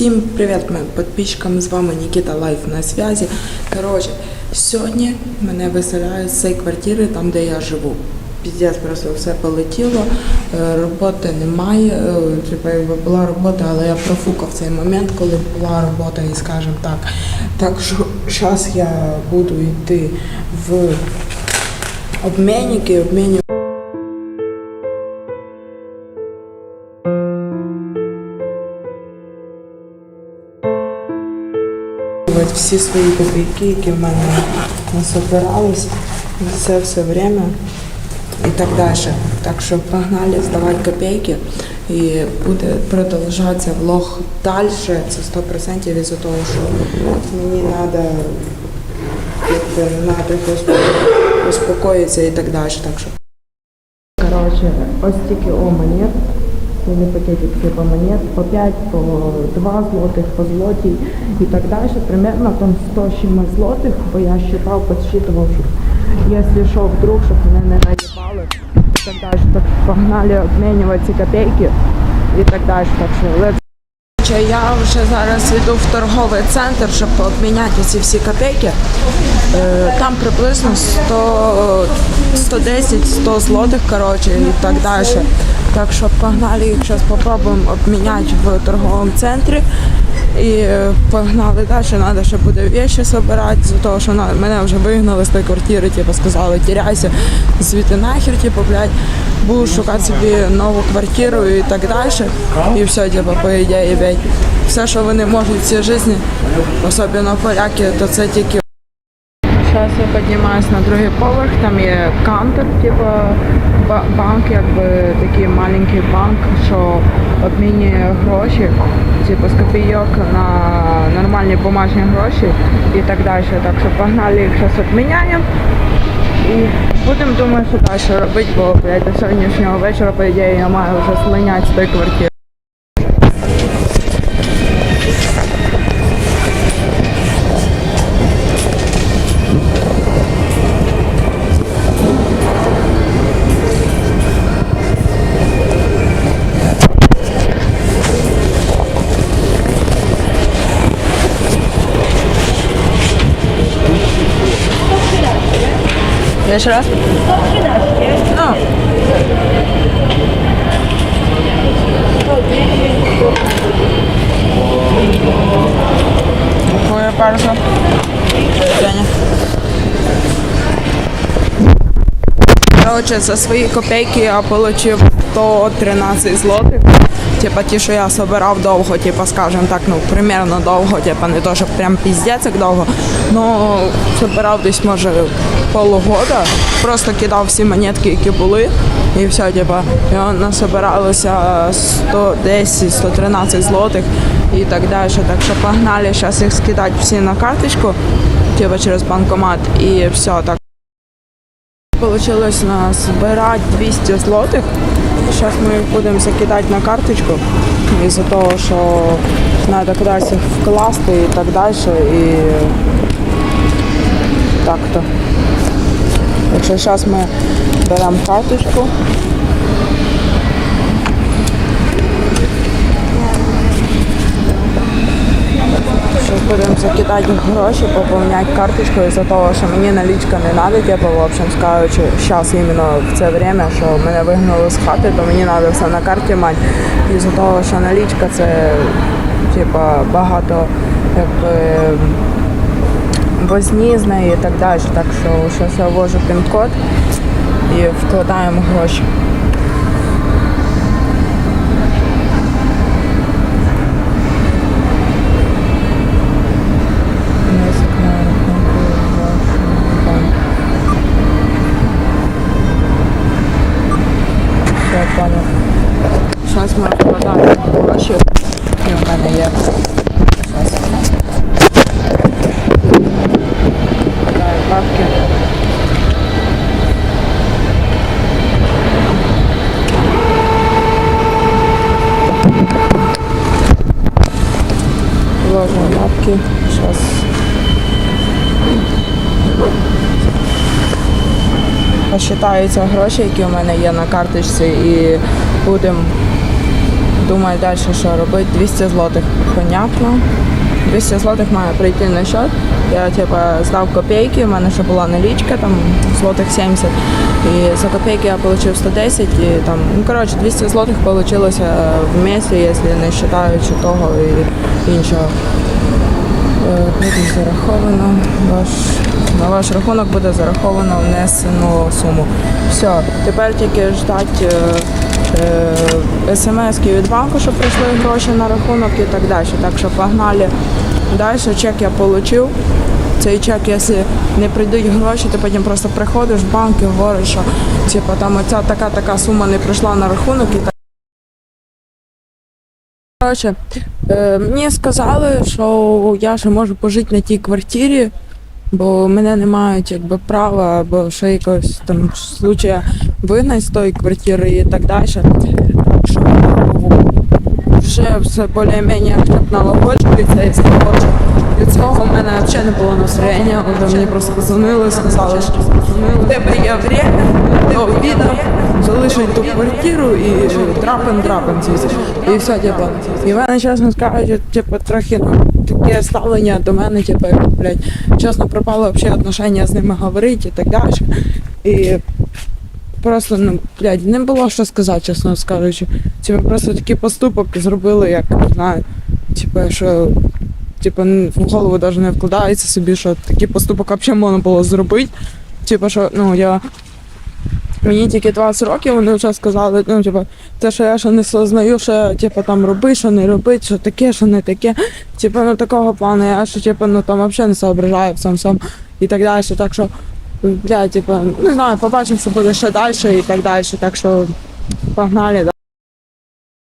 Всім привіт моїм підписчикам, з вами Нікіта Лайф на зв'язі. Коротше, сьогодні мене виселяють з цієї квартири, там де я живу. Піздець просто все полетіло, е, роботи немає. е, Типа була робота, але я профукав цей момент, коли була робота, і скажімо так. Так що зараз я буду йти в обмінники, обмінювати. Всі свої копійки, які в мене насобирались це все время і так далі. Так що погнали здавати копійки і буде продовжуватися влог далі. Це 100% із-за того, що мені треба якби, успокоїтися і так далі. Так що. Коротше, ось тільки о монет. Вони пакетики по монет по 5, по 2 злотих, по злотій і так далі. Примерно там 100 чимось злотих, бо я считав, підсчитував, щоб якщо що, вдруг, щоб мене не наїбали і так далі. Так погнали обмінювати ці копейки і так далі. Так що let's Я вже зараз йду в торговий центр, щоб обміняти ці всі копійки. Е, Там приблизно 100, 110-100 злотих, коротше, і так далі. Так що погнали їх зараз спробуємо обміняти в торговому центрі. І е, погнали далі, треба ще буде віші збирати, з того, що мене вже вигнали з тої квартири, типу, сказали, тіряйся звідти нахер, типу, блядь, буду шукати собі нову квартиру і так далі. І все, типу, по ідеї, блядь, все, що вони можуть в цій житті, особливо поляки, то це тільки Зараз я піднімаюся на другий поверх, там є кантер, типу банк, якби такий маленький банк, що обмінює гроші, типу з копійок на нормальні бумажні гроші і так далі. Так що погнали їх зараз обміняємо. І будемо думати, що далі робити, бо блядь, до сьогоднішнього вечора, по ідеї, я маю вже слиняти з тої квартири. Raz? No. Dziękuję bardzo. Do. Короче, за свої копійки я отримав 113 злотих. Типа ті, що я собирав довго, типа, скажем так, ну, примерно довго, типа не то, що прям піздець як довго. Ну, собирав десь, може, полугода. Просто кидав всі монетки, які були. І все, типа, і насобиралося 110-113 злотих і так далі. Так що погнали зараз їх скидати всі на карточку, типа через банкомат, і все так. Получилось назбирати 200 злотих. Зараз ми їх будемо закидати на карточку із-за того, що треба кудись їх вкласти і так далі. І так-то. Так зараз ми беремо карточку. Будемо закидати гроші, поповняти карточку із-за того, що мені налічка не треба, типу, в общем, скажучи, зараз іменно в це время, що мене вигнали з хати, то мені треба все на карті мати. Із-за того, що налічка це типа багато якби возні і так далі. Так що зараз я ввожу пін-код і вкладаємо гроші. Зараз ми вкладаємо гроші, які в мене є. Посчитаються гроші, які у мене є на карточці, і будемо думаю далі, що робити. 200 злотих, понятно. 200 злотих має прийти на счет. Я типа здав копійки, у мене ще була налічка, там злотих 70. І за копійки я отримав 110 і там, ну коротше, 200 злотих вийшло в місяці, якщо не вважаючи того і іншого. Е, Буде зараховано ваш на ваш рахунок буде зараховано внесену суму. Все, тепер тільки ждати е, е, смс від банку, щоб прийшли гроші на рахунок і так далі. Так що погнали. Далі чек я отримав. Цей чек, якщо не прийдуть гроші, ти потім просто приходиш в банк і говориш, що типу, там оця така така сума не прийшла на рахунок і так. Коротше, е, мені сказали, що я ще можу пожити на тій квартирі, бо мене не мають якби права, або ще якогось там случая вигнати з тої квартири і так далі. Що вже все більш-менш налагоджується і схоже. Від цього в мене взагалі не було настроєння, вже мені просто позвонили, сказали, що в тебе є время до обіду, залишить ту квартиру і драпен драпен І все, типу. І в мене, чесно скажуть, типу, трохи ну, таке ставлення до мене, типу, блядь, чесно, пропало взагалі отношення з ними говорити і так далі. І просто, ну, блядь, не було що сказати, чесно скажучи. Типу, просто такий поступок зробили, як не знаю, типу, що типу, в голову навіть не вкладається собі, що такий поступок взагалі можна було зробити. Типу, що ну я. Мені тільки 20 років, вони вже сказали, ну, типу, те, що я ще не сознаю, що типу, там роби, що не робити, що таке, що не таке. Типу, ну такого плану, я ще типу, ну там взагалі не соображаю сам сам і так далі. Так що, блядь, типа, не знаю, побачимо, що буде ще далі і так далі. Так що погнали